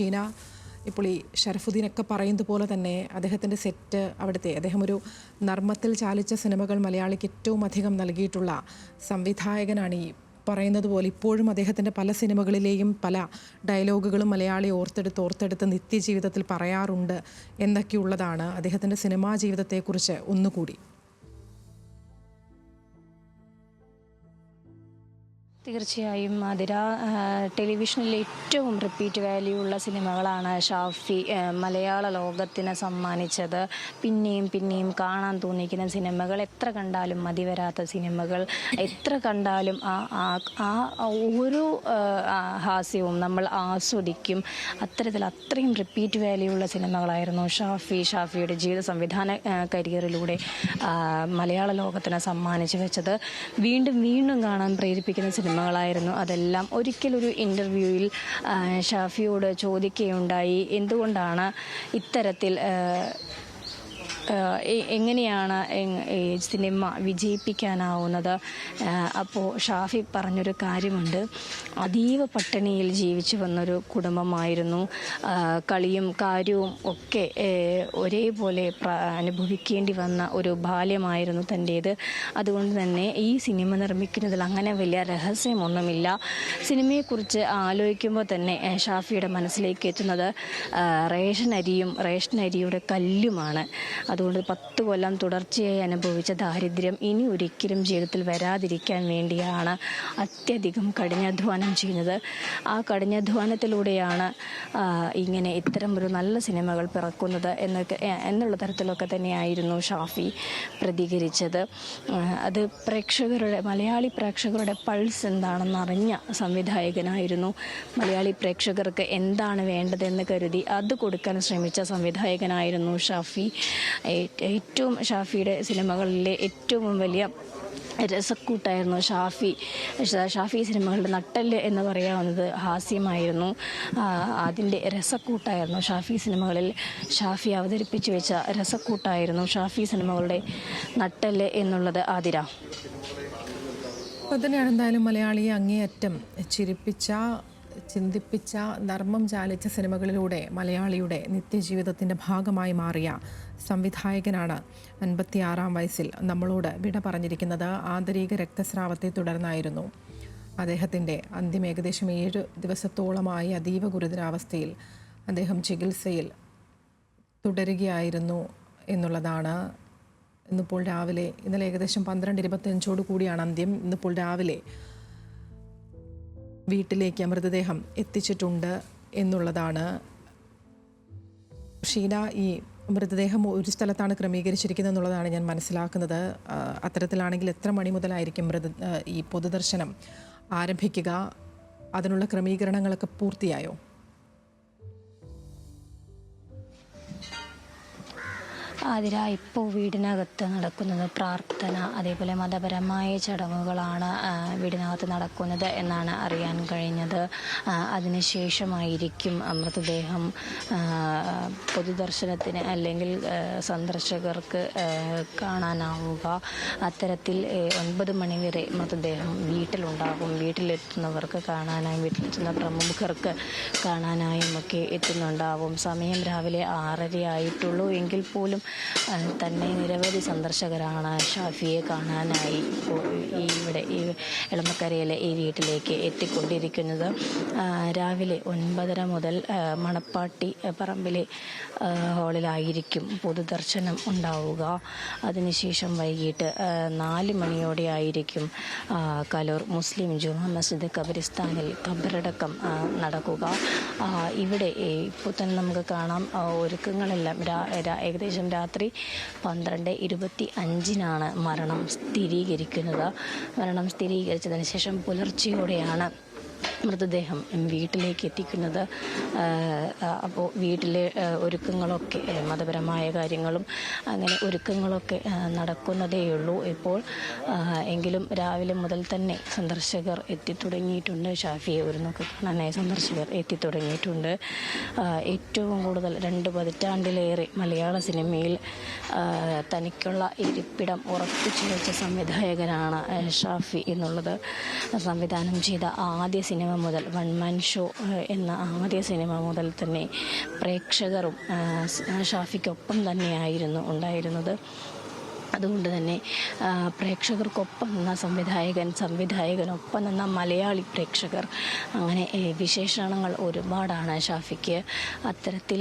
ഷീന ഇപ്പോൾ ഈ ഷറഫുദ്ദീനൊക്കെ പറയുന്നത് പോലെ തന്നെ അദ്ദേഹത്തിന്റെ സെറ്റ് അവിടുത്തെ അദ്ദേഹം ഒരു നർമ്മത്തിൽ ചാലിച്ച സിനിമകൾ മലയാളിക്ക് ഏറ്റവും അധികം നൽകിയിട്ടുള്ള സംവിധായകനാണ് ഈ പറയുന്നത് പോലെ. ഇപ്പോഴും അദ്ദേഹത്തിന്റെ പല സിനിമകളിലെയും പല ഡയലോഗുകളും മലയാളി ഓർത്തെടുത്ത് ഓർത്തെടുത്ത് നിത്യജീവിതത്തിൽ പറയാറുണ്ട് എന്നൊക്കെയുള്ളതാണ് അദ്ദേഹത്തിന്റെ സിനിമാ ജീവിതത്തെക്കുറിച്ച് ഒന്നുകൂടി. തീർച്ചയായും അതിര ടെലിവിഷനിൽ ഏറ്റവും റിപ്പീറ്റ് വാല്യൂ ഉള്ള സിനിമകളാണ് ഷാഫി മലയാള ലോകത്തിന് സമ്മാനിച്ചത്. പിന്നെയും പിന്നെയും കാണാൻ തോന്നിക്കുന്ന സിനിമകൾ എത്ര കണ്ടാലും മതി വരാത്ത സിനിമകൾ. എത്ര കണ്ടാലും ആ ആ- ഓരോ ഹാസ്യവും നമ്മൾ ആസ്വദിക്കും. അത്തരത്തിൽ അത്രയും റിപ്പീറ്റ് വാല്യൂ ഉള്ള സിനിമകളായിരുന്നു ഷാഫി ഷാഫിയുടെ ജീവിത സംവിധാന കരിയറിലൂടെ മലയാള ലോകത്തിന് സമ്മാനിച്ചു വെച്ചത്. വീണ്ടും വീണ്ടും കാണാൻ പ്രേരിപ്പിക്കുന്ന സിനിമകളായിരുന്നു അതെല്ലാം ഒരിക്കലൊരു ഇന്റർവ്യൂവിൽ ഷാഫിയോട് ചോദിക്കുകയുണ്ടായി. എന്തുകൊണ്ടാണ് ഇത്തരത്തിൽ എങ്ങനെയാണ് സിനിമ വിജയിപ്പിക്കാനാവുന്നത്? അപ്പോൾ ഷാഫി പറഞ്ഞൊരു കാര്യമുണ്ട്. അതീവ പട്ടിണിയിൽ ജീവിച്ചു വന്നൊരു കുടുംബമായിരുന്നു. കളിയും കാര്യവും ഒക്കെ ഒരേപോലെ അനുഭവിക്കേണ്ടി വന്ന ഒരു ബാല്യമായിരുന്നു തന്റേത് അതുകൊണ്ട് തന്നെ ഈ സിനിമ നിർമ്മിക്കുന്നതിൽ അങ്ങനെ വലിയ രഹസ്യമൊന്നുമില്ല. സിനിമയെക്കുറിച്ച് ആലോചിക്കുമ്പോൾ തന്നെ ഷാഫിയുടെ മനസ്സിലേക്ക് എത്തുന്നത് റേഷൻ അരിയും റേഷൻ അരിയുടെ കല്ലുമാണ്. അതുകൊണ്ട് പത്ത് കൊല്ലം തുടർച്ചയായി അനുഭവിച്ച ദാരിദ്ര്യം ഇനി ഒരിക്കലും ജീവിതത്തിൽ വരാതിരിക്കാൻ വേണ്ടിയാണ് അത്യധികം കഠിനാധ്വാനം ചെയ്യുന്നത്. ആ കഠിനാധ്വാനത്തിലൂടെയാണ് ഇങ്ങനെ ഇത്തരം ഒരു നല്ല സിനിമകൾ പിറക്കുന്നത് എന്നൊക്കെ എന്നുള്ള തരത്തിലൊക്കെ തന്നെയായിരുന്നു ഷാഫി പ്രതികരിച്ചത്. അത് പ്രേക്ഷകരുടെ മലയാളി പ്രേക്ഷകരുടെ പൾസ് എന്താണെന്ന് അറിഞ്ഞ സംവിധായകനായിരുന്നു. മലയാളി പ്രേക്ഷകർക്ക് എന്താണ് വേണ്ടതെന്ന് കരുതി അത് കൊടുക്കാൻ ശ്രമിച്ച സംവിധായകനായിരുന്നു ഷാഫി. ഏറ്റവും ഷാഫിയുടെ സിനിമകളിലെ ഏറ്റവും വലിയ രസക്കൂട്ടായിരുന്നു ഷാഫി. ഷാഫി സിനിമകളുടെ നട്ടൽ എന്ന് പറയാവുന്നത് ഹാസ്യമായിരുന്നു. അതിന്റെ രസക്കൂട്ടായിരുന്നു ഷാഫി സിനിമകളിൽ. ഷാഫി അവതരിപ്പിച്ചു വെച്ച രസക്കൂട്ടായിരുന്നു ഷാഫി സിനിമകളുടെ നട്ടൽ എന്നുള്ളത് ആതിര. അപ്പോൾ തന്നെയാണ് എന്തായാലും മലയാളിയെ അങ്ങേയറ്റം ചിരിപ്പിച്ച ചിന്തിപ്പിച്ച നർമ്മം ചാലിച്ച സിനിമകളിലൂടെ മലയാളിയുടെ നിത്യജീവിതത്തിന്റെ ഭാഗമായി മാറിയ സംവിധായകനാണ് അൻപത്തിയാറാം വയസ്സിൽ നമ്മളോട് വിട പറഞ്ഞിരിക്കുന്നത്. ആന്തരിക രക്തസ്രാവത്തെ തുടർന്നായിരുന്നു. അദ്ദേഹത്തിന്റെ അന്ത്യം ഏകദേശം ഏഴ് ദിവസത്തോളമായി അതീവ ഗുരുതരാവസ്ഥയിൽ അദ്ദേഹം ചികിത്സയിൽ തുടരുകയായിരുന്നു എന്നുള്ളതാണ്. ഇന്നിപ്പോൾ രാവിലെ ഇന്നലെ ഏകദേശം പന്ത്രണ്ട് ഇരുപത്തഞ്ചോട് കൂടിയാണ് അന്ത്യം. ഇന്നിപ്പോൾ രാവിലെ വീട്ടിലേക്ക് മൃതദേഹം എത്തിച്ചിട്ടുണ്ട് എന്നുള്ളതാണ്. ഷീന ഈ മൃതദേഹം ഒരു സ്ഥലത്താണ് ക്രമീകരിച്ചിരിക്കുന്നത് എന്നുള്ളതാണ് ഞാൻ മനസ്സിലാക്കുന്നത്. അത്തരത്തിലാണെങ്കിൽ എത്ര മണി മുതലായിരിക്കും മൃത ഈ പൊതുദർശനം ആരംഭിക്കുക? അതിനുള്ള ക്രമീകരണങ്ങളൊക്കെ പൂർത്തിയായോ? ആതിര ഇപ്പോൾ വീടിനകത്ത് നടക്കുന്നത് പ്രാർത്ഥന അതേപോലെ മതപരമായ ചടങ്ങുകളാണ് വീടിനകത്ത് നടക്കുന്നത് എന്നാണ് അറിയാൻ കഴിഞ്ഞത്. അതിനുശേഷമായിരിക്കും മൃതദേഹം പൊതുദർശനത്തിന് അല്ലെങ്കിൽ സന്ദർശകർക്ക് കാണാനാവുക. അത്തരത്തിൽ ഒൻപത് ഒൻപത് മണിവരെ മൃതദേഹം വീട്ടിലുണ്ടാകും. വീട്ടിലെത്തുന്നവർക്ക് കാണാനായും വീട്ടിലെത്തുന്ന പ്രമുഖർക്ക് കാണാനായും ഒക്കെ എത്തുന്നുണ്ടാവും. സമയം രാവിലെ ആറര ആയിട്ടുള്ളൂ എങ്കിൽ പോലും തന്നെ നിരവധി സന്ദർശകരാണ് ഷാഫിയെ കാണാനായി ഇവിടെ ഈ എളമക്കരയിലെ ഈ വീട്ടിലേക്ക് എത്തിക്കൊണ്ടിരിക്കുന്നത്. രാവിലെ ഒൻപതര മുതൽ മണപ്പാട്ടി പറമ്പിലെ ഹാളിലായിരിക്കും പൊതുദർശനം ഉണ്ടാവുക. അതിനുശേഷം വൈകിട്ട് നാല് മണിയോടെ ആയിരിക്കും കലൂർ മുസ്ലിം ജുമാ മസ്ജിദ് കബരിസ്ഥാനിൽ ഖബറടക്കം നടക്കുക. ഇവിടെ ഇപ്പോൾ തന്നെ നമുക്ക് കാണാം. ഒരുക്കങ്ങളെല്ലാം ഏകദേശം രാത്രി പന്ത്രണ്ട് ഇരുപത്തി അഞ്ചിനാണ് മരണം സ്ഥിരീകരിക്കുന്നത്. മരണം സ്ഥിരീകരിച്ചതിന് ശേഷം പുലർച്ചെയോടെയാണ് മൃതദേഹം വീട്ടിലേക്ക് എത്തിക്കുന്നത് അപ്പോൾ വീട്ടിലെ ഒരുക്കങ്ങളൊക്കെ മതപരമായ കാര്യങ്ങളും അങ്ങനെ ഒരുക്കങ്ങളൊക്കെ നടക്കുന്നതേയുള്ളൂ ഇപ്പോൾ എങ്കിലും രാവിലെ മുതൽ തന്നെ സന്ദർശകർ എത്തിത്തുടങ്ങിയിട്ടുണ്ട്. ഷാഫിയെ ഒരു നോക്കി കാണാനായി സന്ദർശകർ എത്തിത്തുടങ്ങിയിട്ടുണ്ട്. ഏറ്റവും കൂടുതൽ രണ്ട് പതിറ്റാണ്ടിലേറെ മലയാള സിനിമയിൽ തനിക്കുള്ള ഇരിപ്പിടം ഉറപ്പിച്ചു വെച്ച സംവിധായകനാണ് ഷാഫി എന്നുള്ളത്. സംവിധാനം ചെയ്ത ആദ്യ സിനിമ സിനിമ മുതൽ വൺ മാൻ ഷോ എന്ന ആദ്യ സിനിമ മുതൽ തന്നെ പ്രേക്ഷകരും ഷാഫിക്കൊപ്പം തന്നെയായിരുന്നു ഉണ്ടായിരുന്നത്. അതുകൊണ്ട് തന്നെ പ്രേക്ഷകർക്കൊപ്പം നിന്ന സംവിധായകൻ സംവിധായകനൊപ്പം നിന്ന മലയാളി പ്രേക്ഷകർ അങ്ങനെ വിശേഷണങ്ങൾ ഒരുപാടാണ് ഷാഫിക്ക്. അത്തരത്തിൽ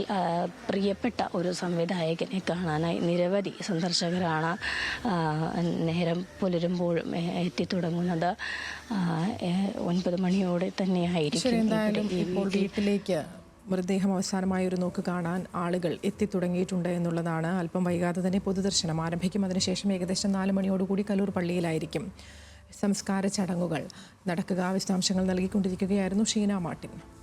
പ്രിയപ്പെട്ട ഒരു സംവിധായകനെ കാണാനായി നിരവധി സന്ദർശകരാണ് നേരം പുലരുമ്പോഴും എത്തി എത്തിത്തുടങ്ങുന്നത്. ഒൻപത് മണിയോടെ തന്നെയായിരിക്കും ഈ ഇപ്പോൾ വീട്ടിലേക്ക് മൃതദേഹം അവസാനമായ ഒരു നോക്ക് കാണാൻ ആളുകൾ എത്തിത്തുടങ്ങിയിട്ടുണ്ട് എന്നുള്ളതാണ്. അല്പം വൈകാതെ തന്നെ പൊതുദർശനം ആരംഭിക്കും. അതിനുശേഷം ഏകദേശം നാല് മണിയോടുകൂടി കലൂർ പള്ളിയിലായിരിക്കും സംസ്കാര ചടങ്ങുകൾ നടക്കുക. വിശദാംശങ്ങൾ നൽകിക്കൊണ്ടിരിക്കുകയായിരുന്നു ഷീന മാർട്ടിൻ.